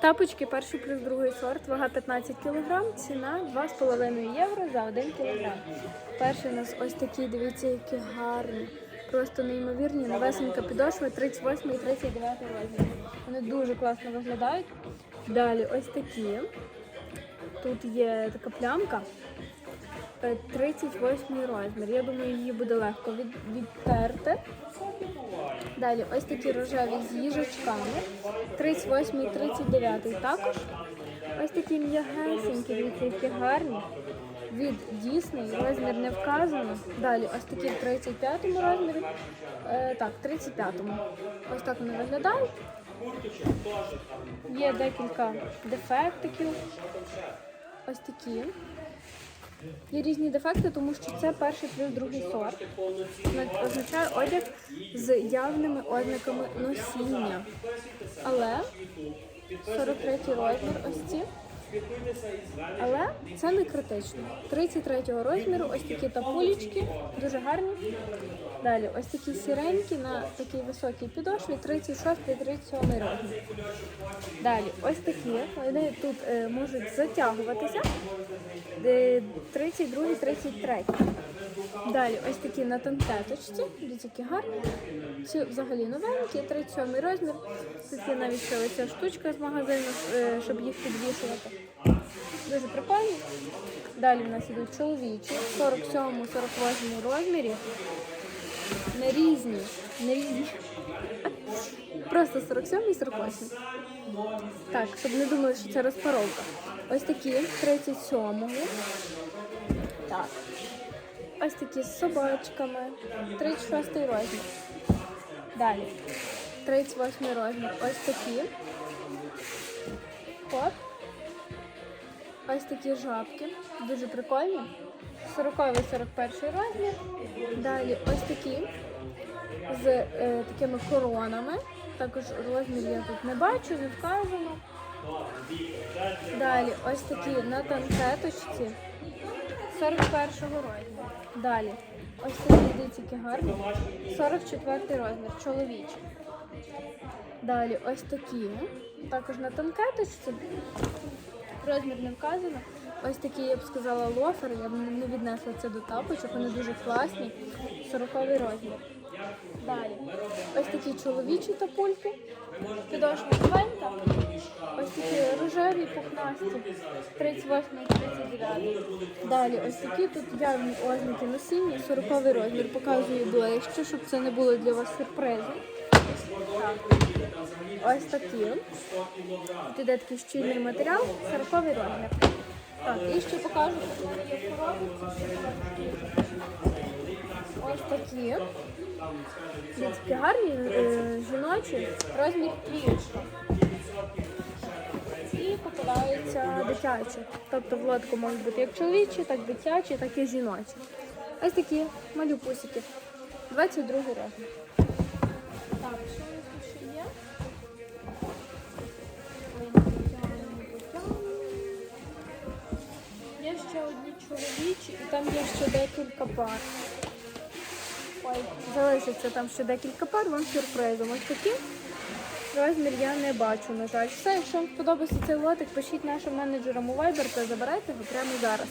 Тапочки перший плюс другий сорт, вага 15 кг, ціна 2,5 євро за 1 кг. Перший у нас ось такі, дивіться, які гарні. Просто неймовірні, новесенька підошва, 38 і 39 розмір. Вони дуже класно виглядають. Далі ось такі. Тут є така плямка. Е, 38 розмір. Я думаю, її буде легко від, відтерти. Далі ось такі рожеві з їжачками. 38 і 39 також. Ось такі м'ягесенькі, дивіться, які гарні. Від Дісней розмір не вказано. Далі ось такі в 35 розмірі. Е, так, 35-му. Ось так вони виглядають. Є декілька дефектиків. Ось такі. Є різні дефекти, тому що це перший плюс другий сорт. Означає одяг з явними ознаками носіння. Але 43 розмір ось ці. Але це не критично. 33 розміру ось такі тапулечки, дуже гарні. Далі ось такі сіренькі на такій високій підошві, 36 і 37 розмір. Далі ось такі, вони тут е, можуть затягуватися. Е, 32, 33. Далі ось такі на дивіться, такі гарні. Ці взагалі новенькі, 37 розмір. Тут є навіть ще ось ця штучка з магазину, е, щоб їх підвішувати. Дуже прикольні. Далі в нас ідуть чоловічі, в 47-48 розмірі. Не різні, не різні. Просто 47 і 48. Так, щоб не думали, що це розпаровка. Ось такі 37-го. Так. Ось такі з собачками. 36 розмір. Далі. 38 розмір. Ось такі. Оп. Ось такі жабки. Дуже прикольні. 40-41 розмір. Далі ось такі з е, такими коронами. Також розмір я тут не бачу, не вказано. Далі ось такі на танкеточці 41-го розміру. Далі ось такі дивіться, які гарні. 44 розмір, чоловічий. Далі ось такі. Також на танкеточці. Розмір не вказано. Ось такі, я б сказала, лофери. Я б не віднесла це до тапочок, вони дуже класні. 40 розмір. Далі. Ось такі чоловічі тапульки. Підошва новенька. Ось такі рожеві пухнасті. 38 39. Далі ось такі тут явні ознаки носіння, 40 розмір. Показую ближче, щоб це не було для вас сюрпризом. Ось такі. Тут іде такий щільний матеріал, 40 розмір. Так, і ще покажу, що тут є в. Ось такі. Дітки гарні, е, жіночі, розмір трієчка. І попадаються дитячі. Тобто в лодку можуть бути як чоловічі, так дитячі, так і жіночі. Ось такі малюпусики. 22 розмір. Так, чоловічі і там є ще декілька пар. Ой, залишиться там ще декілька пар, вам сюрпризом. Ось такі. Розмір я не бачу, на жаль. Все, якщо вам сподобався цей лотик, пишіть нашим менеджерам у Viber та забирайте його прямо зараз.